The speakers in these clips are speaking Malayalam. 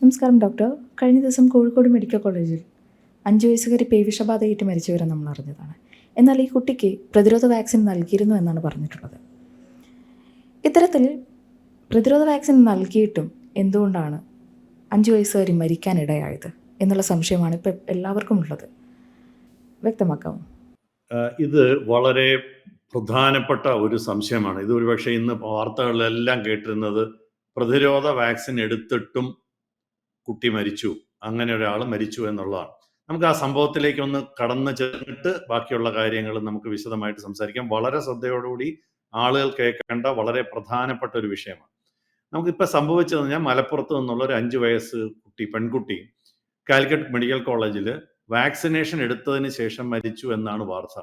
നമസ്കാരം ഡോക്ടർ. കഴിഞ്ഞ ദിവസം കോഴിക്കോട് മെഡിക്കൽ കോളേജിൽ അഞ്ച് വയസ്സുകാരി പേവിഷബാധയേറ്റ് മരിച്ചവരെ നമ്മൾ അറിഞ്ഞതാണ്. എന്നാൽ ഈ കുട്ടിക്ക് പ്രതിരോധ വാക്സിൻ നൽകിയിരുന്നു എന്നാണ് പറഞ്ഞിട്ടുള്ളത്. ഇത്തരത്തിൽ പ്രതിരോധ വാക്സിൻ നൽകിയിട്ടും എന്തുകൊണ്ടാണ് അഞ്ച് വയസ്സുകാരി മരിക്കാനിടയായത് എന്നുള്ള സംശയമാണ് ഇപ്പോൾ എല്ലാവർക്കും ഉള്ളത്. വ്യക്തമാക്കാമോ? ഇത് വളരെ പ്രധാനപ്പെട്ട ഒരു സംശയമാണ്. ഇത് ഒരുപക്ഷെ ഇന്ന് വാർത്തകളിലെല്ലാം കേട്ടിരുന്നത് പ്രതിരോധ വാക്സിൻ എടുത്തിട്ടും കുട്ടി മരിച്ചു അങ്ങനെ ഒരാൾ മരിച്ചു എന്നുള്ളതാണ്. നമുക്ക് ആ സംഭവത്തിലേക്ക് ഒന്ന് കടന്നു ചെന്നിട്ട് ബാക്കിയുള്ള കാര്യങ്ങൾ നമുക്ക് വിശദമായിട്ട് സംസാരിക്കാം. വളരെ ശ്രദ്ധയോടുകൂടി ആളുകൾ കേൾക്കേണ്ട വളരെ പ്രധാനപ്പെട്ട ഒരു വിഷയമാണ്. നമുക്കിപ്പോൾ സംഭവിച്ചത് കഴിഞ്ഞാൽ മലപ്പുറത്ത് നിന്നുള്ള ഒരു അഞ്ച് വയസ്സ് കുട്ടി പെൺകുട്ടി കാലിക്കറ്റ് മെഡിക്കൽ കോളേജിൽ വാക്സിനേഷൻ എടുത്തതിന് ശേഷം മരിച്ചു എന്നാണ് വാർത്ത.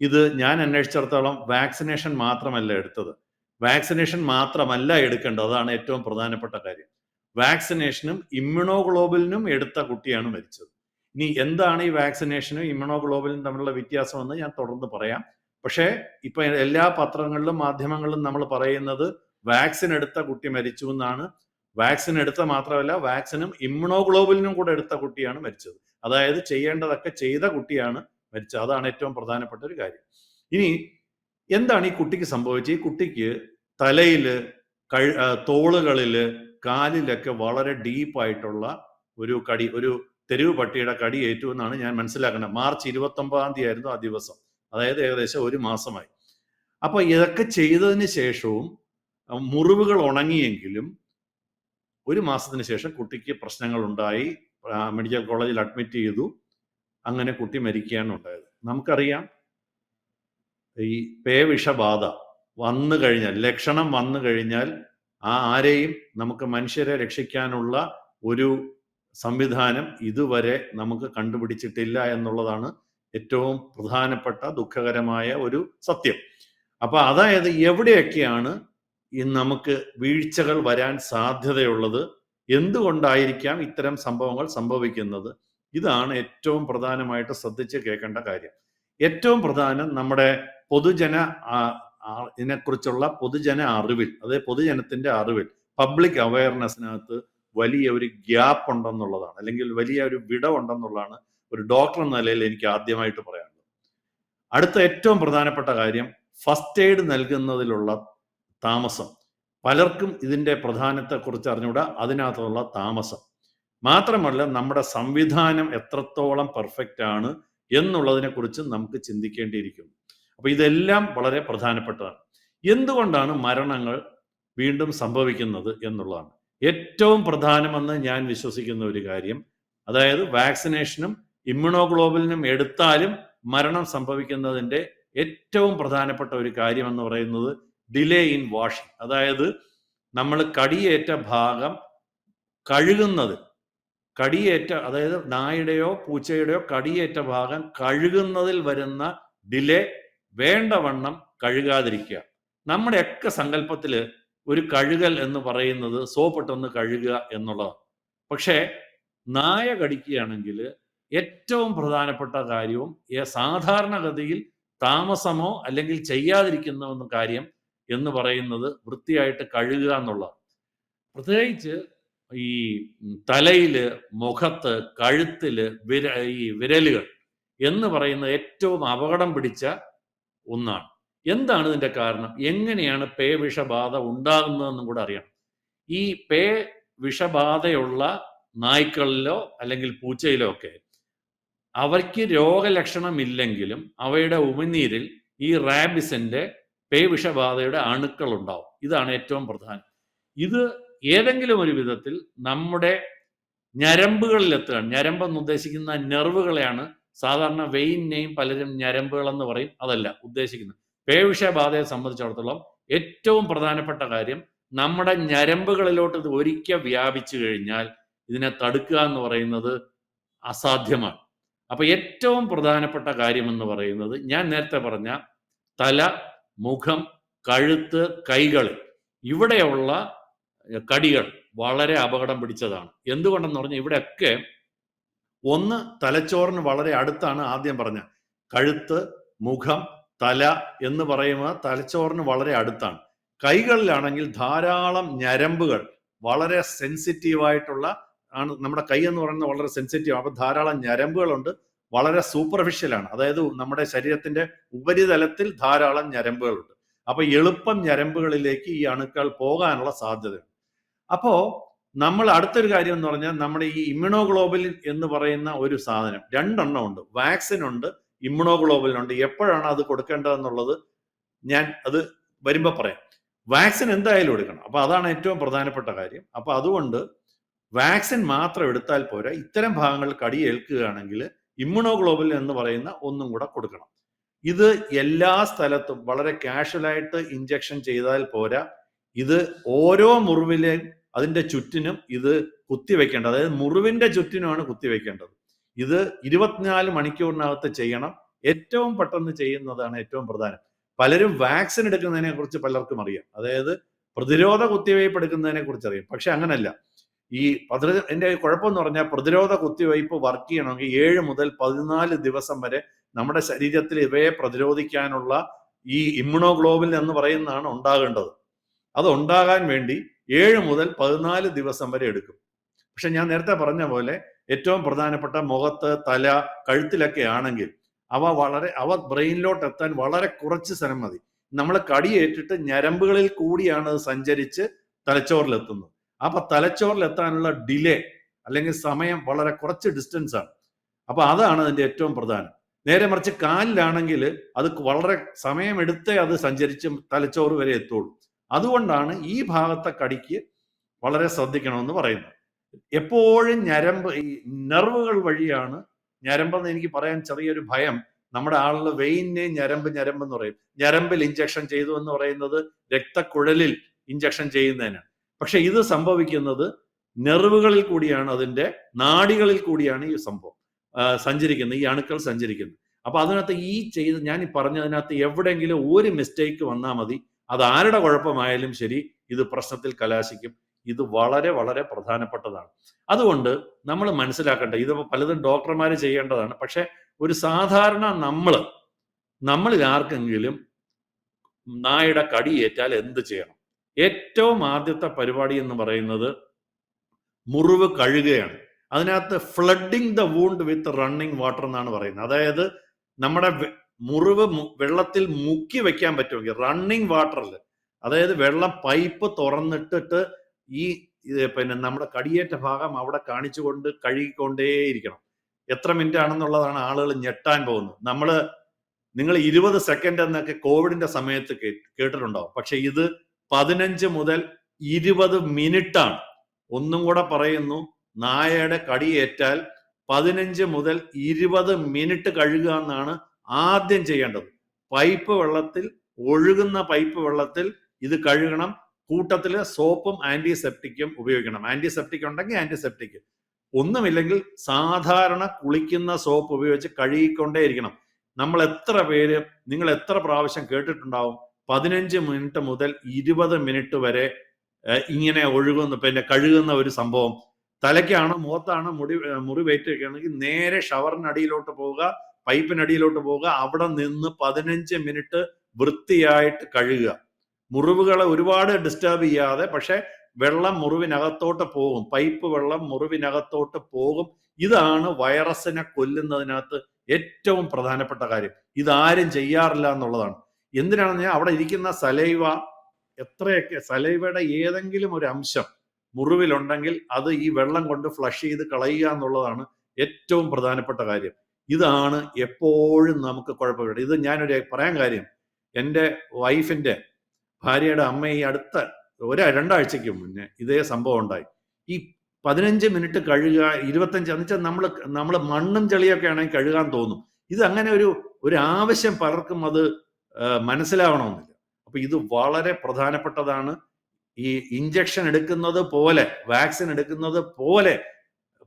ഇത് ഞാൻ അന്വേഷിച്ചിടത്തോളം വാക്സിനേഷൻ മാത്രമല്ല എടുത്തത്. വാക്സിനേഷൻ മാത്രമല്ല എടുക്കേണ്ടത്. അതാണ് ഏറ്റവും പ്രധാനപ്പെട്ട കാര്യം. വാക്സിനേഷനും ഇമ്മ്യൂണോഗ്ലോബലിനും എടുത്ത കുട്ടിയാണ് മരിച്ചത്. ഇനി എന്താണ് ഈ വാക്സിനേഷനും ഇമ്മ്യൂണോഗ്ലോബലിനും തമ്മിലുള്ള വ്യത്യാസമെന്ന് ഞാൻ തുടർന്ന് പറയാം. പക്ഷേ ഇപ്പൊ എല്ലാ പത്രങ്ങളിലും മാധ്യമങ്ങളിലും നമ്മൾ പറയുന്നത് വാക്സിൻ എടുത്ത കുട്ടി മരിച്ചു എന്നാണ്. വാക്സിൻ എടുത്ത മാത്രമല്ല വാക്സിനും ഇമ്മ്യൂണോഗ്ലോബലിനും കൂടെ എടുത്ത കുട്ടിയാണ് മരിച്ചത്. അതായത് ചെയ്യേണ്ടതൊക്കെ ചെയ്ത കുട്ടിയാണ് മരിച്ചത്. അതാണ് ഏറ്റവും പ്രധാനപ്പെട്ട ഒരു കാര്യം. ഇനി എന്താണ് ഈ കുട്ടിക്ക് സംഭവിച്ചത്? ഈ കുട്ടിക്ക് തലയിൽ കഴി തോളുകളിൽ കാലിലൊക്കെ വളരെ ഡീപ്പായിട്ടുള്ള ഒരു കടി ഒരു തെരുവ് പട്ടിയുടെ കടി ഏറ്റു എന്നാണ് ഞാൻ മനസ്സിലാക്കുന്നത്. മാർച്ച് ഇരുപത്തി ഒമ്പതാം തീയതി ആയിരുന്നു ആ ദിവസം. അതായത് ഏകദേശം ഒരു മാസമായി. അപ്പൊ ഇതൊക്കെ ചെയ്തതിന് ശേഷവും മുറിവുകൾ ഉണങ്ങിയെങ്കിലും ഒരു മാസത്തിന് ശേഷം കുട്ടിക്ക് പ്രശ്നങ്ങൾ ഉണ്ടായി മെഡിക്കൽ കോളേജിൽ അഡ്മിറ്റ് ചെയ്തു. അങ്ങനെ കുട്ടി മരിക്കുകയാണ് ഉണ്ടായത്. നമുക്കറിയാം ഈ പേവിഷബാധ വന്നു കഴിഞ്ഞാൽ ലക്ഷണം വന്നു കഴിഞ്ഞാൽ ആ ആരെയും നമുക്ക് മനുഷ്യരെ രക്ഷിക്കാനുള്ള ഒരു സംവിധാനം ഇതുവരെ നമുക്ക് കണ്ടുപിടിച്ചിട്ടില്ല എന്നുള്ളതാണ് ഏറ്റവും പ്രധാനപ്പെട്ട ദുഃഖകരമായ ഒരു സത്യം. അപ്പൊ അതായത് എവിടെയൊക്കെയാണ് നമുക്ക് വീഴ്ചകൾ വരാൻ സാധ്യതയുള്ളത്? എന്തുകൊണ്ടായിരിക്കാം ഇത്തരം സംഭവങ്ങൾ സംഭവിക്കുന്നത്? ഇതാണ് ഏറ്റവും പ്രധാനമായിട്ട് ശ്രദ്ധിച്ച് കേൾക്കേണ്ട കാര്യം. ഏറ്റവും പ്രധാനം നമ്മുടെ പൊതുജന ഇതിനെക്കുറിച്ചുള്ള പൊതുജന അറിവിൽ അതായത് പൊതുജനത്തിന്റെ അറിവിൽ പബ്ലിക് അവയർനെസ്സിനകത്ത് വലിയ ഒരു ഗ്യാപ്പ് ഉണ്ടെന്നുള്ളതാണ്. അല്ലെങ്കിൽ വലിയ ഒരു വിടവുണ്ടെന്നുള്ളതാണ് ഒരു ഡോക്ടർ എന്ന നിലയിൽ എനിക്ക് ആദ്യമായിട്ട് പറയാനുള്ളത്. അടുത്ത ഏറ്റവും പ്രധാനപ്പെട്ട കാര്യം ഫസ്റ്റ് എയ്ഡ് നൽകുന്നതിലുള്ള താമസം. പലർക്കും ഇതിന്റെ പ്രധാനത്തെക്കുറിച്ച് അറിഞ്ഞുകൂടാ അതിനകത്തുള്ള താമസം. മാത്രമല്ല നമ്മുടെ സംവിധാനം എത്രത്തോളം പെർഫെക്റ്റ് ആണ് എന്നുള്ളതിനെ കുറിച്ച് നമുക്ക് ചിന്തിക്കേണ്ടിയിരിക്കുന്നു. അപ്പൊ ഇതെല്ലാം വളരെ പ്രധാനപ്പെട്ടതാണ്. എന്തുകൊണ്ടാണ് മരണങ്ങൾ വീണ്ടും സംഭവിക്കുന്നത് എന്നുള്ളതാണ്. ഏറ്റവും പ്രധാനമെന്ന് ഞാൻ വിശ്വസിക്കുന്ന ഒരു കാര്യം അതായത് വാക്സിനേഷനും ഇമ്മ്യൂണോഗ്ലോബലിനും എടുത്താലും മരണം സംഭവിക്കുന്നതിന്റെ ഏറ്റവും പ്രധാനപ്പെട്ട ഒരു കാര്യം എന്ന് പറയുന്നത് ഡിലേ ഇൻ വാഷിംഗ്. അതായത് നമ്മൾ കടിയേറ്റ ഭാഗം കഴുകുന്നത് കടിയേറ്റ അതായത് നായുടെയോ പൂച്ചയുടെയോ കടിയേറ്റ ഭാഗം കഴുകുന്നതിൽ വരുന്ന ഡിലേ വേണ്ടവണ്ണം കഴുകാതിരിക്കുക. നമ്മുടെയൊക്കെ സങ്കല്പത്തിൽ ഒരു കഴുകൽ എന്ന് പറയുന്നത് സോപ്പിട്ടൊന്ന് കഴുകുക എന്നുള്ളതാണ്. പക്ഷേ നായ കടിക്കുകയാണെങ്കിൽ ഏറ്റവും പ്രധാനപ്പെട്ട കാര്യവും സാധാരണഗതിയിൽ താമസമോ അല്ലെങ്കിൽ ചെയ്യാതിരിക്കുന്ന ഒന്ന് കാര്യം എന്ന് പറയുന്നത് വൃത്തിയായിട്ട് കഴുകുക എന്നുള്ളതാണ്. പ്രത്യേകിച്ച് ഈ തലയിൽ മുഖത്ത് കഴുത്തിൽ വിര ഈ വിരലുകൾ എന്ന് പറയുന്ന ഏറ്റവും അപകടം പിടിച്ച ഒന്നാണ്. എന്താണ് ഇതിന്റെ കാരണം? എങ്ങനെയാണ് പേ വിഷബാധ ഉണ്ടാകുന്നതെന്നും കൂടെ അറിയണം. ഈ പേ വിഷബാധയുള്ള നായ്ക്കളിലോ അല്ലെങ്കിൽ പൂച്ചയിലോ ഒക്കെ അവയ്ക്ക് രോഗലക്ഷണമില്ലെങ്കിലും അവയുടെ ഉമിനീരിൽ ഈ റാബിസിന്റെ പേ വിഷബാധയുടെ അണുക്കൾ ഉണ്ടാവും ഇതാണ് ഏറ്റവും പ്രധാനം. ഇത് ഏതെങ്കിലും ഒരു വിധത്തിൽ നമ്മുടെ ഞരമ്പുകളിൽ എത്തുകയാണ് ഞരമ്പ് ഉദ്ദേശിക്കുന്ന നെർവുകളെയാണ് സാധാരണ വെയിനെയും പലരും ഞരമ്പുകൾ എന്ന് പറയും. അതല്ല ഉദ്ദേശിക്കുന്നത്. പേവിഷബാധയെ സംബന്ധിച്ചിടത്തോളം ഏറ്റവും പ്രധാനപ്പെട്ട കാര്യം നമ്മുടെ ഞരമ്പുകളിലോട്ട് ഇത് ഒരിക്കൽ വ്യാപിച്ചു കഴിഞ്ഞാൽ ഇതിനെ തടുക്കുക എന്ന് പറയുന്നത് അസാധ്യമാണ്. അപ്പൊ ഏറ്റവും പ്രധാനപ്പെട്ട കാര്യം എന്ന് പറയുന്നത് ഞാൻ നേരത്തെ പറഞ്ഞ തല മുഖം കഴുത്ത് കൈകൾ ഇവിടെയുള്ള കടികൾ വളരെ അപകടം പിടിച്ചതാണ്. എന്തുകൊണ്ടെന്ന് പറഞ്ഞാൽ ഇവിടെയൊക്കെ ഒന്ന് തലച്ചോറിന് വളരെ അടുത്താണ് ആദ്യം പറഞ്ഞ. കഴുത്ത് മുഖം തല എന്ന് പറയുമ്പോൾ തലച്ചോറിന് വളരെ അടുത്താണ്. കൈകളിലാണെങ്കിൽ ധാരാളം ഞരമ്പുകൾ വളരെ സെൻസിറ്റീവ് ആയിട്ടുള്ള ആണ്. നമ്മുടെ കൈ എന്ന് പറയുന്നത് വളരെ സെൻസിറ്റീവ് അപ്പൊ ധാരാളം ഞരമ്പുകളുണ്ട്. വളരെ സൂപ്പർഫിഷ്യലാണ് അതായത് നമ്മുടെ ശരീരത്തിന്റെ ഉപരിതലത്തിൽ ധാരാളം ഞരമ്പുകളുണ്ട്. അപ്പൊ എളുപ്പം ഞരമ്പുകളിലേക്ക് ഈ അണുക്കൾ പോകാനുള്ള സാധ്യതയുണ്ട്. അപ്പോ നമ്മൾ അടുത്തൊരു കാര്യം എന്ന് പറഞ്ഞാൽ നമ്മുടെ ഈ ഇമ്മ്യൂണോഗ്ലോബുലിൻ എന്ന് പറയുന്ന ഒരു സാധനം. രണ്ടെണ്ണം ഉണ്ട്. വാക്സിൻ ഉണ്ട് ഇമ്മ്യൂണോഗ്ലോബുലിൻ ഉണ്ട്. എപ്പോഴാണ് അത് കൊടുക്കേണ്ടതെന്നുള്ളത് ഞാൻ അത് വരുമ്പോൾ പറയാം. വാക്സിൻ എന്തായാലും എടുക്കണം. അപ്പൊ അതാണ് ഏറ്റവും പ്രധാനപ്പെട്ട കാര്യം. അപ്പൊ അതുകൊണ്ട് വാക്സിൻ മാത്രം എടുത്താൽ പോരാ. ഇത്തരം ഭാഗങ്ങൾ കടിയേൽക്കുകയാണെങ്കിൽ ഇമ്മ്യൂണോഗ്ലോബുലിൻ എന്ന് പറയുന്ന ഒന്നും കൂടെ കൊടുക്കണം. ഇത് എല്ലാ സ്ഥലത്തും വളരെ കാഷ്വലായിട്ട് ഇഞ്ചക്ഷൻ ചെയ്താൽ പോരാ. ഇത് ഓരോ മുറിവിലെയും അതിന്റെ ചുറ്റിനും ഇത് കുത്തിവെക്കേണ്ടത്. അതായത് മുറിവിന്റെ ചുറ്റിനുമാണ് കുത്തിവെക്കേണ്ടത്. ഇത് ഇരുപത്തിനാല് മണിക്കൂറിനകത്ത് ചെയ്യണം. ഏറ്റവും പെട്ടെന്ന് ചെയ്യുന്നതാണ് ഏറ്റവും പ്രധാനം. പലരും വാക്സിൻ എടുക്കുന്നതിനെ കുറിച്ച് പലർക്കും അറിയാം. അതായത് പ്രതിരോധ കുത്തിവയ്പ് എടുക്കുന്നതിനെ കുറിച്ച് അറിയാം. പക്ഷെ അങ്ങനല്ല. ഈ പ്രതിരോ എന്റെ കുഴപ്പമെന്ന് പറഞ്ഞാൽ പ്രതിരോധ കുത്തിവയ്പ് വർക്ക് ചെയ്യണമെങ്കിൽ ഏഴ് മുതൽ പതിനാല് ദിവസം വരെ നമ്മുടെ ശരീരത്തിൽ ഇവയെ പ്രതിരോധിക്കാനുള്ള ഈ ഇമ്മ്യൂണോഗ്ലോബിൻ എന്ന് പറയുന്നതാണ് ഉണ്ടാകേണ്ടത്. അത് ഉണ്ടാകാൻ വേണ്ടി ഏഴ് മുതൽ പതിനാല് ദിവസം വരെ എടുക്കും. പക്ഷെ ഞാൻ നേരത്തെ പറഞ്ഞ പോലെ ഏറ്റവും പ്രധാനപ്പെട്ട മുഖത്ത് തല കഴുത്തിലൊക്കെ ആണെങ്കിൽ അവ വളരെ അവ ബ്രെയിനിലോട്ട് എത്താൻ വളരെ കുറച്ച് സ്ഥലം മതി. നമ്മൾ കടിയേറ്റിട്ട് ഞരമ്പുകളിൽ കൂടിയാണ് സഞ്ചരിച്ച് തലച്ചോറിലെത്തുന്നത്. അപ്പൊ തലച്ചോറിലെത്താനുള്ള ഡിലേ അല്ലെങ്കിൽ സമയം വളരെ കുറച്ച് ഡിസ്റ്റൻസ് ആണ്. അപ്പൊ അതാണ് അതിന്റെ ഏറ്റവും പ്രധാനം. നേരെ മറിച്ച് കാലിലാണെങ്കിൽ അത് വളരെ സമയമെടുത്തേ അത് സഞ്ചരിച്ച് തലച്ചോറ് വരെ എത്തുള്ളൂ. അതുകൊണ്ടാണ് ഈ ഭാഗത്തെ കടിക്ക് വളരെ ശ്രദ്ധിക്കണമെന്ന് പറയുന്നത്. എപ്പോഴും ഞരമ്പ് ഈ നെർവുകൾ വഴിയാണ് ഞരമ്പെന്ന് എനിക്ക് പറയാൻ ചെറിയൊരു ഭയം. നമ്മുടെ ആളുടെ വെയിനെ ഞരമ്പ് ഞരമ്പ് എന്ന് പറയും. ഞരമ്പിൽ ഇഞ്ചക്ഷൻ ചെയ്തു എന്ന് പറയുന്നത് രക്തക്കുഴലിൽ ഇഞ്ചക്ഷൻ ചെയ്യുന്നതിനാണ്. പക്ഷെ ഇത് സംഭവിക്കുന്നത് നെർവുകളിൽ കൂടിയാണ് അതിന്റെ നാടികളിൽ കൂടിയാണ് ഈ സംഭവം. സഞ്ചരിക്കുന്നത് ഈ അണുക്കൾ സഞ്ചരിക്കുന്നത്. അപ്പൊ അതിനകത്ത് ഈ ചെയ്ത് ഞാൻ ഈ പറഞ്ഞതിനകത്ത് എവിടെയെങ്കിലും ഒരു മിസ്റ്റേക്ക് വന്നാൽ മതി. അത് ആരുടെ കുഴപ്പമായാലും ശരി ഇത് പ്രശ്നത്തിൽ കലാശിക്കും. ഇത് വളരെ വളരെ പ്രധാനപ്പെട്ടതാണ്. അതുകൊണ്ട് നമ്മൾ മനസ്സിലാക്കേണ്ട ഇത് പലതും ഡോക്ടർമാർ ചെയ്യേണ്ടതാണ്. പക്ഷെ ഒരു സാധാരണ നമ്മൾ നമ്മളിൽ ആർക്കെങ്കിലും നായുടെ കടിയേറ്റാൽ എന്ത് ചെയ്യണം? ഏറ്റവും ആദ്യത്തെ പരിപാടി എന്ന് പറയുന്നത് മുറിവ് കഴുകുകയാണ്. അതിനകത്ത് flooding the wound with running water എന്നാണ് പറയുന്നത്. അതായത് നമ്മുടെ മുറിവ് വെള്ളത്തിൽ മുക്കി വെക്കാൻ പറ്റുമെങ്കിൽ റണ്ണിങ് വാട്ടറിൽ അതായത് വെള്ളം പൈപ്പ് തുറന്നിട്ടിട്ട് ഈ പിന്നെ നമ്മുടെ കടിയേറ്റ ഭാഗം അവിടെ കാണിച്ചുകൊണ്ട് കഴുകിക്കൊണ്ടേയിരിക്കണം. എത്ര മിനിറ്റ് ആണെന്നുള്ളതാണ് ആളുകൾ ഞെട്ടാൻ പോകുന്നത്. നമ്മൾ നിങ്ങൾ ഇരുപത് സെക്കൻഡ് എന്നൊക്കെ കോവിഡിന്റെ സമയത്ത് കേട്ടിട്ടുണ്ടാവും. പക്ഷെ ഇത് പതിനഞ്ച് മുതൽ ഇരുപത് മിനിറ്റ് ആണ് ഒന്നും കൂടെ പറയുന്നു നായയുടെ കടിയേറ്റാൽ പതിനഞ്ച് മുതൽ ഇരുപത് മിനിറ്റ് കഴുകുക എന്നാണ് ആദ്യം ചെയ്യേണ്ടത് പൈപ്പ് വെള്ളത്തിൽ ഒഴുകുന്ന പൈപ്പ് വെള്ളത്തിൽ ഇത് കഴുകണം. കൂട്ടത്തിൽ സോപ്പും ആന്റിസെപ്റ്റിക്കും ഉപയോഗിക്കണം. ആന്റിസെപ്റ്റിക് ഉണ്ടെങ്കിൽ ആന്റിസെപ്റ്റിക് ഒന്നുമില്ലെങ്കിൽ സാധാരണ കുളിക്കുന്ന സോപ്പ് ഉപയോഗിച്ച് കഴുകിക്കൊണ്ടേയിരിക്കണം. നമ്മൾ എത്ര പേര് നിങ്ങൾ എത്ര പ്രാവശ്യം കേട്ടിട്ടുണ്ടാവും? പതിനഞ്ച് മിനിറ്റ് മുതൽ ഇരുപത് മിനിറ്റ് വരെ ഇങ്ങനെ ഒഴുകുന്ന പിന്നെ കഴുകുന്ന ഒരു സംഭവം. തലയ്ക്കാണോ മുഖത്താണോ മുടി ഏഹ്, മുറിവേറ്റൊക്കെയാണെങ്കിൽ നേരെ ഷവറിനടിയിലോട്ട് പോവുക. പൈപ്പിനടിയിലോട്ട് പോവുക. അവിടെ നിന്ന് പതിനഞ്ച് മിനിറ്റ് വൃത്തിയായിട്ട് കഴുകുക. മുറിവുകളെ ഒരുപാട് ഡിസ്റ്റർബ് ചെയ്യാതെ പക്ഷെ വെള്ളം മുറിവിനകത്തോട്ട് പോകും. പൈപ്പ് വെള്ളം മുറിവിനകത്തോട്ട് പോകും. ഇതാണ് വൈറസിനെ കൊല്ലുന്നതിനകത്ത് ഏറ്റവും പ്രധാനപ്പെട്ട കാര്യം. ഇതാരും ചെയ്യാറില്ല എന്നുള്ളതാണ്. എന്തിനാണെന്ന് ഞാൻ അവിടെ ഇരിക്കുന്ന സലൈവ എത്രയൊക്കെ സലൈവയുടെ ഏതെങ്കിലും ഒരു അംശം മുറിവിലുണ്ടെങ്കിൽ അത് ഈ വെള്ളം കൊണ്ട് ഫ്ലഷ് ചെയ്ത് കളയുക എന്നുള്ളതാണ് ഏറ്റവും പ്രധാനപ്പെട്ട കാര്യം. ഇതാണ് എപ്പോഴും നമുക്ക് കുഴപ്പമില്ല ഇത് ഞാനൊരു പറയാൻ കാര്യം. എന്റെ വൈഫിന്റെ ഭാര്യയുടെ അമ്മ ഈ അടുത്ത ഒരു രണ്ടാഴ്ചയ്ക്ക് മുന്നേ ഇതേ സംഭവം ഉണ്ടായി. ഈ പതിനഞ്ച് മിനിറ്റ് കഴുകുക ഇരുപത്തഞ്ച് എന്ന് വെച്ചാൽ നമ്മൾ നമ്മൾ മണ്ണും ചെളിയൊക്കെ ആണെങ്കിൽ കഴുകാൻ തോന്നും. ഇത് അങ്ങനെ ഒരു ഒരു ആവശ്യം പലർക്കും അത് മനസ്സിലാവണമെന്നില്ല. അപ്പൊ ഇത് വളരെ പ്രധാനപ്പെട്ടതാണ്. ഈ ഇഞ്ചക്ഷൻ എടുക്കുന്നത് പോലെ വാക്സിൻ എടുക്കുന്നത് പോലെ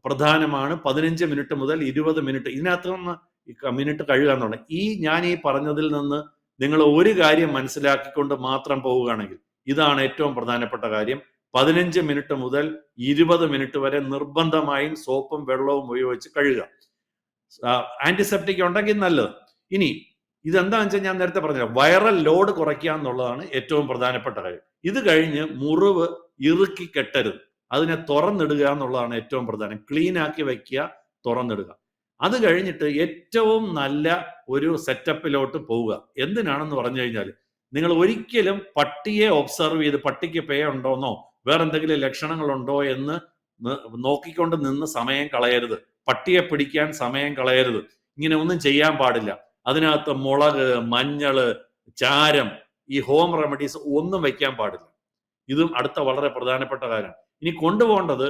പ്രധാനമാണ്. പതിനഞ്ച് മിനിറ്റ് മുതൽ ഇരുപത് മിനിറ്റ്. ഇതിനകത്ത് നിന്ന് മിനിറ്റ് കഴുകുക എന്നുള്ളത് ഈ ഞാൻ ഈ പറഞ്ഞതിൽ നിന്ന് നിങ്ങൾ ഒരു കാര്യം മനസ്സിലാക്കിക്കൊണ്ട് മാത്രം പോവുകയാണെങ്കിൽ ഇതാണ് ഏറ്റവും പ്രധാനപ്പെട്ട കാര്യം. പതിനഞ്ച് മിനിറ്റ് മുതൽ ഇരുപത് മിനിറ്റ് വരെ നിർബന്ധമായും സോപ്പും വെള്ളവും ഉപയോഗിച്ച് കഴുകുക. ആന്റിസെപ്റ്റിക് ഉണ്ടെങ്കിൽ നല്ലത്. ഇനി ഇതെന്താണെന്ന് വെച്ചാൽ ഞാൻ നേരത്തെ പറഞ്ഞ വൈറൽ ലോഡ് കുറയ്ക്കുക എന്നുള്ളതാണ് ഏറ്റവും പ്രധാനപ്പെട്ട കാര്യം. ഇത് കഴിഞ്ഞ് മുറിവ് ഇറുക്കി കെട്ടരുത്. അതിനെ തുറന്നിടുക എന്നുള്ളതാണ് ഏറ്റവും പ്രധാനം. ക്ലീൻ ആക്കി വെക്കുക തുറന്നിടുക. അത് കഴിഞ്ഞിട്ട് ഏറ്റവും നല്ല ഒരു സെറ്റപ്പിലോട്ട് പോവുക. എന്തിനാണെന്ന് പറഞ്ഞു കഴിഞ്ഞാൽ നിങ്ങൾ ഒരിക്കലും പട്ടിയെ ഒബ്സർവ് ചെയ്ത് പട്ടിക്ക് പേ ഉണ്ടോന്നോ വേറെ എന്തെങ്കിലും ലക്ഷണങ്ങളുണ്ടോ എന്ന് നോക്കിക്കൊണ്ട് നിന്ന് സമയം കളയരുത്. പട്ടിയെ പിടിക്കാൻ സമയം കളയരുത്. ഇങ്ങനെ ഒന്നും ചെയ്യാൻ പാടില്ല. അതിനകത്ത് മുളക് മഞ്ഞൾ ചാരം ഈ ഹോം റെമഡീസ് ഒന്നും വെക്കാൻ പാടില്ല. ഇതും അടുത്ത വളരെ പ്രധാനപ്പെട്ട കാര്യം. ഇനി കൊണ്ടുപോകേണ്ടത്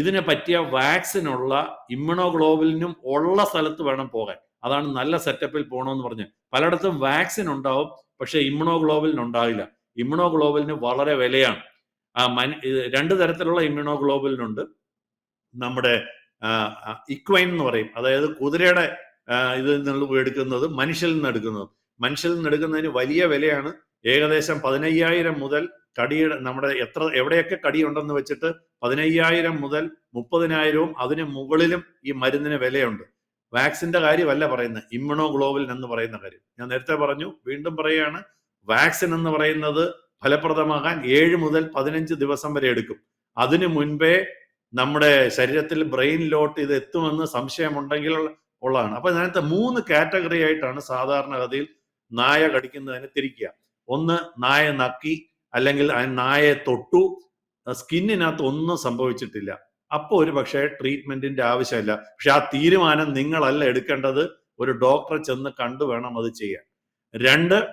ഇതിനെ പറ്റിയ വാക്സിനുള്ള ഇമ്മ്യൂണോഗ്ലോബിലിനും ഉള്ള സ്ഥലത്ത് വേണം പോകാൻ. അതാണ് നല്ല സെറ്റപ്പിൽ പോകണമെന്ന് പറഞ്ഞ്. പലയിടത്തും വാക്സിൻ ഉണ്ടാവും പക്ഷെ ഇമ്മ്യൂണോഗ്ലോബിലിന് ഉണ്ടാവില്ല ഇമ്മ്യൂണോഗ്ലോബിലിന് വളരെ വിലയാണ്. രണ്ട് തരത്തിലുള്ള ഇമ്മ്യൂണോഗ്ലോബിലിനുണ്ട് നമ്മുടെ ഇക്വൈൻ എന്ന് പറയും. അതായത് കുതിരയുടെ ഇതിൽ നിന്ന് എടുക്കുന്നത് മനുഷ്യരിൽ നിന്ന് എടുക്കുന്നത്. മനുഷ്യരിൽ നിന്ന് എടുക്കുന്നതിന് വലിയ വിലയാണ് ഏകദേശം പതിനയ്യായിരം മുതൽ കടിയുടെ നമ്മുടെ എത്ര എവിടെയൊക്കെ കടിയുണ്ടെന്ന് വെച്ചിട്ട് പതിനയ്യായിരം മുതൽ മുപ്പതിനായിരവും അതിന് മുകളിലും ഈ മരുന്നിന് വിലയുണ്ട്. വാക്സിന്റെ കാര്യമല്ല പറയുന്നത് ഇമ്മ്യൂണോഗ്ലോബിൻ എന്ന് പറയുന്ന കാര്യം. ഞാൻ നേരത്തെ പറഞ്ഞു വീണ്ടും പറയുകയാണ് വാക്സിൻ എന്ന് പറയുന്നത് ഫലപ്രദമാകാൻ ഏഴ് മുതൽ പതിനഞ്ച് ദിവസം വരെ എടുക്കും. അതിനു മുൻപേ നമ്മുടെ ശരീരത്തിൽ ബ്രെയിനിലോട്ട് ഇത് എത്തുമെന്ന് സംശയമുണ്ടെങ്കിൽ ഉള്ളതാണ്. അപ്പൊ ഇതിനകത്ത് മൂന്ന് കാറ്റഗറി ആയിട്ടാണ് സാധാരണഗതിയിൽ നായ കടിക്കുന്നതിനെ തിരിക്കുക. ഒന്ന് നായ നക്കി അല്ലെങ്കിൽ ആ നായയെ തൊട്ടു. സ്കിന്നിനകത്ത് ഒന്നും സംഭവിച്ചിട്ടില്ല. അപ്പോൾ ഒരു പക്ഷേ ട്രീറ്റ്മെന്റിന്റെ ആവശ്യമില്ല. പക്ഷെ ആ തീരുമാനം നിങ്ങളല്ല എടുക്കേണ്ടത്. ഒരു ഡോക്ടറെ ചെന്ന് കണ്ടു വേണം അത് ചെയ്യാൻ. രണ്ട്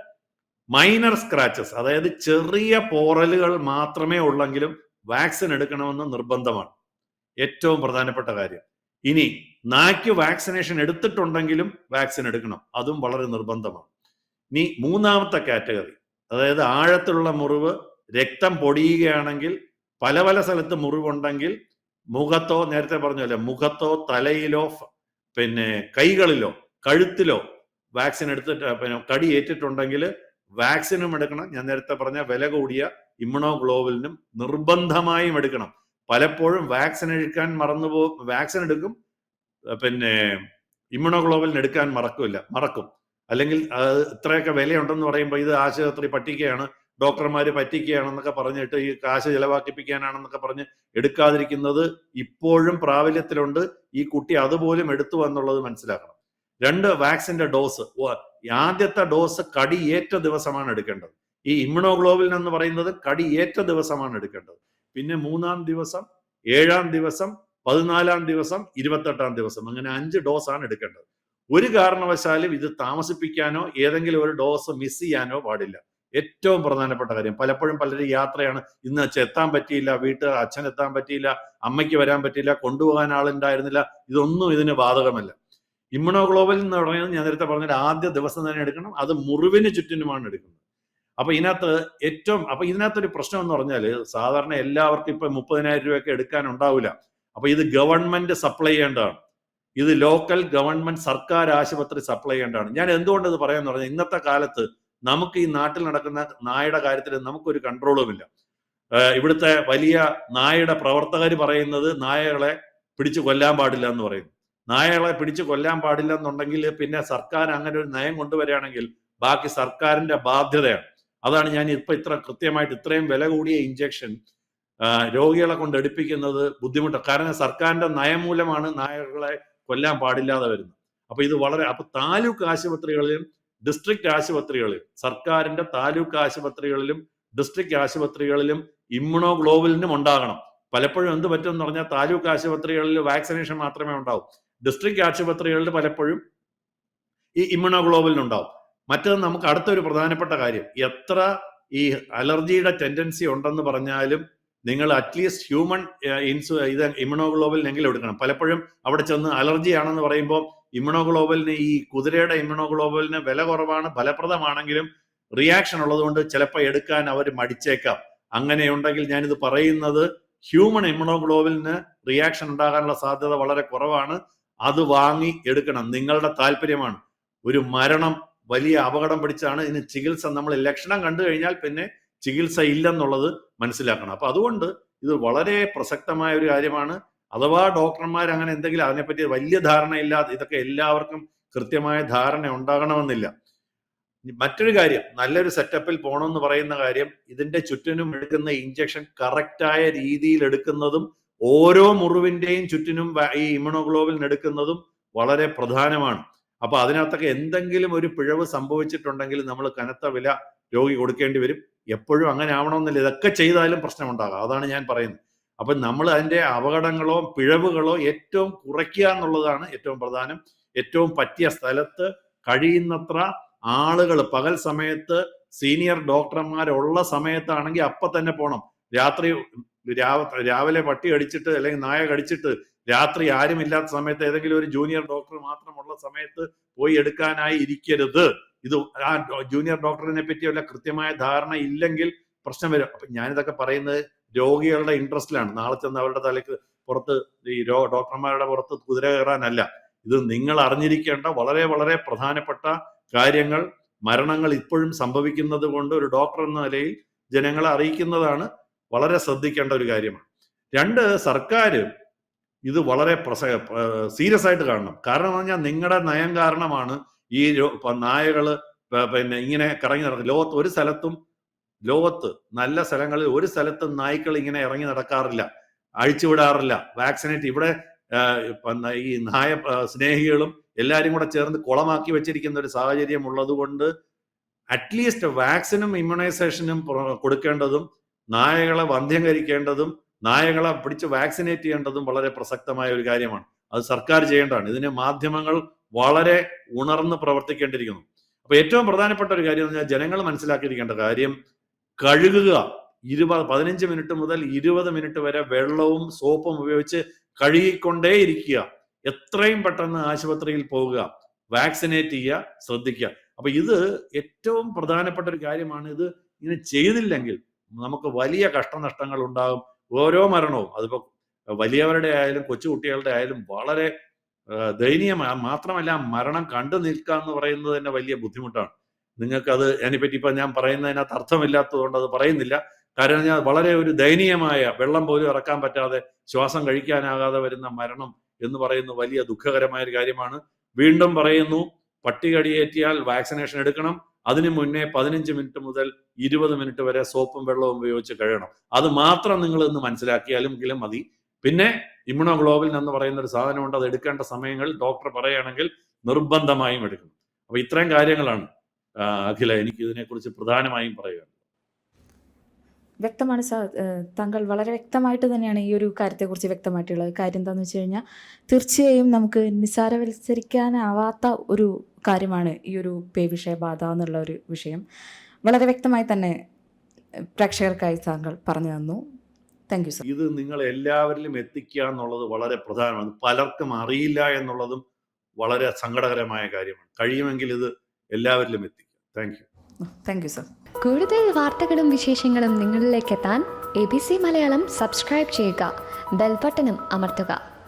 മൈനർ സ്ക്രാച്ചസ് അതായത് ചെറിയ പോറലുകൾ മാത്രമേ ഉള്ളെങ്കിലും വാക്സിൻ എടുക്കണമെന്ന് നിർബന്ധമാണ്. ഏറ്റവും പ്രധാനപ്പെട്ട കാര്യം. ഇനി നായ്ക്ക് വാക്സിനേഷൻ എടുത്തിട്ടുണ്ടെങ്കിലും വാക്സിൻ എടുക്കണം. അതും വളരെ നിർബന്ധമാണ്. ഇനി മൂന്നാമത്തെ കാറ്റഗറി. അതായത് ആഴത്തിലുള്ള മുറിവ് രക്തം പൊടിയുകയാണെങ്കിൽ പല പല സ്ഥലത്ത് മുറിവുണ്ടെങ്കിൽ മുഖത്തോ നേരത്തെ പറഞ്ഞല്ലേ മുഖത്തോ തലയിലോ പിന്നെ കൈകളിലോ കഴുത്തിലോ വാക്സിൻ എടുത്തിട്ട് പിന്നെ കടി ഏറ്റിട്ടുണ്ടെങ്കിൽ വാക്സിനും എടുക്കണം. ഞാൻ നേരത്തെ പറഞ്ഞ വില കൂടിയ ഇമ്മ്യൂണോഗ്ലോബലിനും നിർബന്ധമായും എടുക്കണം. പലപ്പോഴും വാക്സിൻ എടുക്കാൻ മറന്നുപോ വാക്സിൻ എടുക്കും പിന്നെ പിന്നെ ഇമ്മ്യൂണോഗ്ലോബലിന് എടുക്കാൻ മറക്കില്ല മറക്കും. അല്ലെങ്കിൽ ഇത്രയൊക്കെ വിലയുണ്ടെന്ന് പറയുമ്പോൾ ഇത് ആശുപത്രി പറ്റിക്കുകയാണ് ഡോക്ടർമാർ പറ്റിക്കുകയാണെന്നൊക്കെ പറഞ്ഞിട്ട് ഈ കാശ് ചെലവാക്കിപ്പിക്കാനാണെന്നൊക്കെ പറഞ്ഞ് എടുക്കാതിരിക്കുന്നത് ഇപ്പോഴും പ്രാബല്യത്തിലുണ്ട്. ഈ കുട്ടി അതുപോലും എടുത്തു എന്നുള്ളത് മനസ്സിലാക്കണം. രണ്ട് വാക്സിന്റെ ഡോസ്. ആദ്യത്തെ ഡോസ് കടിയേറ്റ ദിവസമാണ് എടുക്കേണ്ടത്. ഈ ഇമ്മ്യൂണോഗ്ലോബിൻ എന്ന് പറയുന്നത് കടിയേറ്റ ദിവസമാണ് എടുക്കേണ്ടത്. പിന്നെ മൂന്നാം ദിവസം ഏഴാം ദിവസം പതിനാലാം ദിവസം ഇരുപത്തെട്ടാം ദിവസം അങ്ങനെ അഞ്ച് ഡോസ് ആണ് എടുക്കേണ്ടത്. ഒരു കാരണവശാലും ഇത് താമസിപ്പിക്കാനോ ഏതെങ്കിലും ഒരു ഡോസ് മിസ് ചെയ്യാനോ പാടില്ല. ഏറ്റവും പ്രധാനപ്പെട്ട കാര്യം പലപ്പോഴും പലരും യാത്രയാണ് ഇന്ന് എത്താൻ പറ്റിയില്ല വീട്ടിൽ അച്ഛൻ എത്താൻ പറ്റിയില്ല അമ്മയ്ക്ക് വരാൻ പറ്റിയില്ല കൊണ്ടുപോകാൻ ആളുണ്ടായിരുന്നില്ല ഇതൊന്നും ഇതിന് ബാധകമല്ല. ഇമ്മ്യൂണോഗ്ലോബൽ എന്ന് പറയുന്നത് ഞാൻ നേരത്തെ പറഞ്ഞ ആദ്യ ദിവസം തന്നെ എടുക്കണം അത് മുറിവിന് ചുറ്റിനുമാണ് എടുക്കുന്നത്. അപ്പൊ ഇതിനകത്ത് ഏറ്റവും അപ്പൊ ഇതിനകത്തൊരു പ്രശ്നം എന്ന് പറഞ്ഞാൽ സാധാരണ എല്ലാവർക്കും ഇപ്പൊ മുപ്പതിനായിരം രൂപയൊക്കെ എടുക്കാൻ ഉണ്ടാവില്ല. അപ്പൊ ഇത് ഗവൺമെന്റ് സപ്ലൈ ചെയ്യേണ്ടതാണ്. ഇത് ലോക്കൽ ഗവൺമെന്റ് സർക്കാർ ആശുപത്രി സപ്ലൈ ചെയ്യേണ്ടതാണ്. ഞാൻ എന്തുകൊണ്ട് ഇത് പറയാന്ന് പറഞ്ഞാൽ ഇന്നത്തെ കാലത്ത് നമുക്ക് ഈ നാട്ടിൽ നടക്കുന്ന നായയുടെ കാര്യത്തിൽ നമുക്കൊരു കൺട്രോളുമില്ല ഇവിടുത്തെ വലിയ നായയുടെ പ്രവർത്തകർ പറയുന്നത് നായകളെ പിടിച്ചു കൊല്ലാൻ പാടില്ല എന്ന് പറയുന്നു. നായകളെ പിടിച്ചു കൊല്ലാൻ പാടില്ല എന്നുണ്ടെങ്കിൽ പിന്നെ സർക്കാർ അങ്ങനെ ഒരു നയം കൊണ്ടുവരികയാണെങ്കിൽ ബാക്കി സർക്കാരിന്റെ ബാധ്യതയാണ്. അതാണ് ഞാൻ ഇപ്പൊ ഇത്ര കൃത്യമായിട്ട് ഇത്രയും വില കൂടിയ ഇഞ്ചക്ഷൻ രോഗികളെ കൊണ്ട് എടുപ്പിക്കുന്നത് ബുദ്ധിമുട്ടാണ് കാരണം സർക്കാരിന്റെ നയം മൂലമാണ് നായകളെ കൊല്ലാൻ പാടില്ലാതെ വരുന്നു. അപ്പൊ ഇത് വളരെ അപ്പൊ താലൂക്ക് ആശുപത്രികളിലും ഡിസ്ട്രിക്ട് ആശുപത്രികളിലും സർക്കാരിന്റെ താലൂക്ക് ആശുപത്രികളിലും ഡിസ്ട്രിക്ട് ആശുപത്രികളിലും ഇമ്മ്യൂണോഗ്ലോബലിനും ഉണ്ടാകണം. പലപ്പോഴും എന്ത് പറ്റും എന്ന് പറഞ്ഞാൽ താലൂക്ക് ആശുപത്രികളിൽ വാക്സിനേഷൻ മാത്രമേ ഉണ്ടാവൂ. ഡിസ്ട്രിക്ട് ആശുപത്രികളിൽ പലപ്പോഴും ഈ ഇമ്മ്യൂണോഗ്ലോബലിൻ ഉണ്ടാവും. മറ്റത് നമുക്ക് അടുത്തൊരു പ്രധാനപ്പെട്ട കാര്യം എത്ര ഈ അലർജിയുടെ ടെൻഡൻസി ഉണ്ടെന്ന് പറഞ്ഞാലും നിങ്ങൾ അറ്റ്ലീസ്റ്റ് ഹ്യൂമൻ ഇൻസു ഇത് ഇമ്യൂണോഗ്ലോബലിനെങ്കിലും എടുക്കണം. പലപ്പോഴും അവിടെ ചെന്ന് അലർജി ആണെന്ന് പറയുമ്പോൾ ഇമ്യൂണോഗ്ലോബലിന് ഈ കുതിരയുടെ ഇമ്യൂണോഗ്ലോബലിന് വില കുറവാണ് ഫലപ്രദമാണെങ്കിലും റിയാക്ഷൻ ഉള്ളതുകൊണ്ട് ചിലപ്പോൾ എടുക്കാൻ അവർ മടിച്ചേക്കാം. അങ്ങനെയുണ്ടെങ്കിൽ ഞാനിത് പറയുന്നത് ഹ്യൂമൺ ഇമ്യൂണോഗ്ലോബലിന് റിയാക്ഷൻ ഉണ്ടാകാനുള്ള സാധ്യത വളരെ കുറവാണ്. അത് വാങ്ങി എടുക്കണം. നിങ്ങളുടെ താല്പര്യമാണ്. ഒരു മരണം വലിയ അപകടം പിടിച്ചാണ് ഇതിന് ചികിത്സ നമ്മൾ ലക്ഷണം കണ്ടു കഴിഞ്ഞാൽ പിന്നെ ചികിത്സ ഇല്ലെന്നുള്ളത് മനസ്സിലാക്കണം. അപ്പൊ അതുകൊണ്ട് ഇത് വളരെ പ്രസക്തമായ ഒരു കാര്യമാണ്. അഥവാ ഡോക്ടർമാർ അങ്ങനെ എന്തെങ്കിലും അതിനെപ്പറ്റി വലിയ ധാരണയില്ലാതെ ഇതൊക്കെ എല്ലാവർക്കും കൃത്യമായ ധാരണ ഉണ്ടാകണമെന്നില്ല. മറ്റൊരു കാര്യം നല്ലൊരു സെറ്റപ്പിൽ പോകണമെന്ന് പറയുന്ന കാര്യം ഇതിന്റെ ചുറ്റിനും എടുക്കുന്ന ഇഞ്ചക്ഷൻ കറക്റ്റായ രീതിയിൽ എടുക്കുന്നതും ഓരോ മുറിവിന്റെയും ചുറ്റിനും ഈ ഇമ്യൂണോഗ്ലോബിൻ എടുക്കുന്നതും വളരെ പ്രധാനമാണ്. അപ്പൊ അതിനകത്തൊക്കെ എന്തെങ്കിലും ഒരു പിഴവ് സംഭവിച്ചിട്ടുണ്ടെങ്കിൽ നമ്മൾ കനത്ത വില രോഗി കൊടുക്കേണ്ടി വരും. എപ്പോഴും അങ്ങനെ ആവണമെന്നില്ല. ഇതൊക്കെ ചെയ്താലും പ്രശ്നമുണ്ടാകാം. അതാണ് ഞാൻ പറയുന്നത്. അപ്പം നമ്മൾ അതിന്റെ അപകടങ്ങളോ പിഴവുകളോ ഏറ്റവും കുറയ്ക്കുക എന്നുള്ളതാണ് ഏറ്റവും പ്രധാനം. ഏറ്റവും പറ്റിയ സ്ഥലത്ത് കഴിയുന്നത്ര ആളുകൾ പകൽ സമയത്ത് സീനിയർ ഡോക്ടർമാരുള്ള സമയത്താണെങ്കിൽ അപ്പം തന്നെ പോകണം. രാത്രി രാവിലെ പട്ടി കടിച്ചിട്ട് അല്ലെങ്കിൽ നായ കടിച്ചിട്ട് രാത്രി ആരുമില്ലാത്ത സമയത്ത് ഏതെങ്കിലും ഒരു ജൂനിയർ ഡോക്ടർ മാത്രമുള്ള സമയത്ത് പോയി എടുക്കാനായി ഇരിക്കരുത്. ഇത് ആ ജൂനിയർ ഡോക്ടറിനെ പറ്റി വല്ല കൃത്യമായ ധാരണ ഇല്ലെങ്കിൽ പ്രശ്നം വരും. അപ്പൊ ഞാനിതൊക്കെ പറയുന്നത് രോഗികളുടെ ഇൻട്രസ്റ്റിലാണ് നാളെ ചെന്ന് അവരുടെ തലക്ക് പുറത്ത് ഈ രോ ഡോക്ടർമാരുടെ പുറത്ത് കുതിര കയറാനല്ല. ഇത് നിങ്ങൾ അറിഞ്ഞിരിക്കേണ്ട വളരെ വളരെ പ്രധാനപ്പെട്ട കാര്യങ്ങൾ മരണങ്ങൾ ഇപ്പോഴും സംഭവിക്കുന്നത് കൊണ്ട് ഒരു ഡോക്ടർ എന്ന നിലയിൽ ജനങ്ങളെ അറിയിക്കുന്നതാണ് വളരെ ശ്രദ്ധിക്കേണ്ട ഒരു കാര്യമാണ്. രണ്ട് സർക്കാർ ഇത് വളരെ പ്രസ സീരിയസ് ആയിട്ട് കാണണം. കാരണം പറഞ്ഞാൽ നിങ്ങളുടെ നയം കാരണമാണ് ഈ നായകൾ പിന്നെ ഇങ്ങനെ കറങ്ങി നടക്കും ലോകത്ത് ഒരു സ്ഥലത്തും ലോകത്ത് നല്ല സ്ഥലങ്ങളിൽ ഒരു സ്ഥലത്തും നായ്ക്കൾ ഇങ്ങനെ ഇറങ്ങി നടക്കാറില്ല അഴിച്ചുവിടാറില്ല. വാക്സിനേറ്റ് ഇവിടെ ഈ നായ സ്നേഹികളും എല്ലാരും കൂടെ ചേർന്ന് കുളമാക്കി വെച്ചിരിക്കുന്ന ഒരു സാഹചര്യം ഉള്ളത് കൊണ്ട് അറ്റ്ലീസ്റ്റ് വാക്സിനും ഇമ്മ്യൂണൈസേഷനും കൊടുക്കേണ്ടതും നായകളെ വന്ധ്യംകരിക്കേണ്ടതും നായകളെ പിടിച്ച് വാക്സിനേറ്റ് ചെയ്യേണ്ടതും വളരെ പ്രസക്തമായ ഒരു കാര്യമാണ്. അത് സർക്കാർ ചെയ്യേണ്ടതാണ്. ഇതിന് മാധ്യമങ്ങൾ വളരെ ഉണർന്ന് പ്രവർത്തിക്കേണ്ടിയിരിക്കുന്നു. അപ്പൊ ഏറ്റവും പ്രധാനപ്പെട്ട ഒരു കാര്യം എന്ന് പറഞ്ഞാൽ ജനങ്ങൾ മനസ്സിലാക്കിയിരിക്കേണ്ട കാര്യം കഴുകുക. ഇരുപത് പതിനഞ്ച് മിനിറ്റ് മുതൽ ഇരുപത് മിനിറ്റ് വരെ വെള്ളവും സോപ്പും ഉപയോഗിച്ച് കഴുകിക്കൊണ്ടേ ഇരിക്കുക എത്രയും പെട്ടെന്ന് ആശുപത്രിയിൽ പോവുക. വാക്സിനേറ്റ് ചെയ്യുക ശ്രദ്ധിക്കുക. അപ്പൊ ഇത് ഏറ്റവും പ്രധാനപ്പെട്ട ഒരു കാര്യമാണ്. ഇത് ഇങ്ങനെ ചെയ്തില്ലെങ്കിൽ നമുക്ക് വലിയ കഷ്ടനഷ്ടങ്ങൾ ഉണ്ടാകും. ഓരോ മരണവും. അതിപ്പോ വലിയവരുടെ ആയാലും കൊച്ചുകുട്ടികളുടെ ആയാലും വളരെ ആ, മാത്രമല്ല മരണം കണ്ടു നിൽക്കുക എന്ന് പറയുന്നത് തന്നെ വലിയ ബുദ്ധിമുട്ടാണ്. നിങ്ങൾക്കത് അതിനെപ്പറ്റി ഇപ്പം ഞാൻ പറയുന്നതിനകത്ത് അർത്ഥമില്ലാത്തതുകൊണ്ട് അത് പറയുന്നില്ല. കാരണം ഞാൻ വളരെ ഒരു ദയനീയമായ വെള്ളം പോലും ഇറക്കാൻ പറ്റാതെ ശ്വാസം കഴിക്കാനാകാതെ വരുന്ന മരണം എന്ന് പറയുന്നത് വലിയ ദുഃഖകരമായ ഒരു കാര്യമാണ്. വീണ്ടും പറയുന്നു പട്ടി കടിയേറ്റിയാൽ വാക്സിനേഷൻ എടുക്കണം. അതിനു മുന്നേ പതിനഞ്ച് മിനിറ്റ് മുതൽ ഇരുപത് മിനിറ്റ് വരെ സോപ്പും വെള്ളവും ഉപയോഗിച്ച് കഴുകണം. അത് മാത്രം നിങ്ങൾ ഇന്ന് മനസ്സിലാക്കിയാലും മതി. പിന്നെ ഇമ്മ്യൂണോഗ്ലോബിൻ എന്ന് പറയുന്ന ഒരു സാധനമുണ്ട് അത് എടുക്കേണ്ട സമയങ്ങളിൽ ഡോക്ടർ പറയുകയാണെങ്കിൽ നിർബന്ധമായും എടുക്കണം. അപ്പൊ ഇത്രയും കാര്യങ്ങളാണ് അഖില എനിക്ക് ഇതിനെക്കുറിച്ച് പ്രധാനമായും പറയുക. വ്യക്തമാണ് സാർ. താങ്കൾ വളരെ വ്യക്തമായിട്ട് തന്നെയാണ് ഈ ഒരു കാര്യത്തെക്കുറിച്ച് വ്യക്തമായിട്ടുള്ളത്. കാര്യം എന്താണെന്ന് വെച്ച് കഴിഞ്ഞാൽ തീർച്ചയായും നമുക്ക് നിസ്സാരവൽക്കരിക്കാനാവാത്ത ഒരു കാര്യമാണ് ഈ ഒരു പേ വിഷയബാധ എന്നുള്ള ഒരു വിഷയം. വളരെ വ്യക്തമായി തന്നെ പ്രേക്ഷകർക്കായി താങ്കൾ പറഞ്ഞു തന്നു. താങ്ക് യു സർ ഇത് നിങ്ങൾ എല്ലാവരിലും എത്തിക്കുക എന്നുള്ളത് വളരെ പ്രധാനമാണ്. പലർക്കും അറിയില്ല എന്നുള്ളതും വളരെ സങ്കടകരമായ കാര്യമാണ്. കഴിയുമെങ്കിൽ ഇത് എല്ലാവരിലും എത്തിക്കുക thank you thank you sir കൂടുതൽ വാർത്തകളും വിശേഷങ്ങളും നിങ്ങളിലേക്ക് എത്താൻ A B C Malayalam subscribe ചെയ്യുക. ബെൽബട്ടനും അമർത്തുക.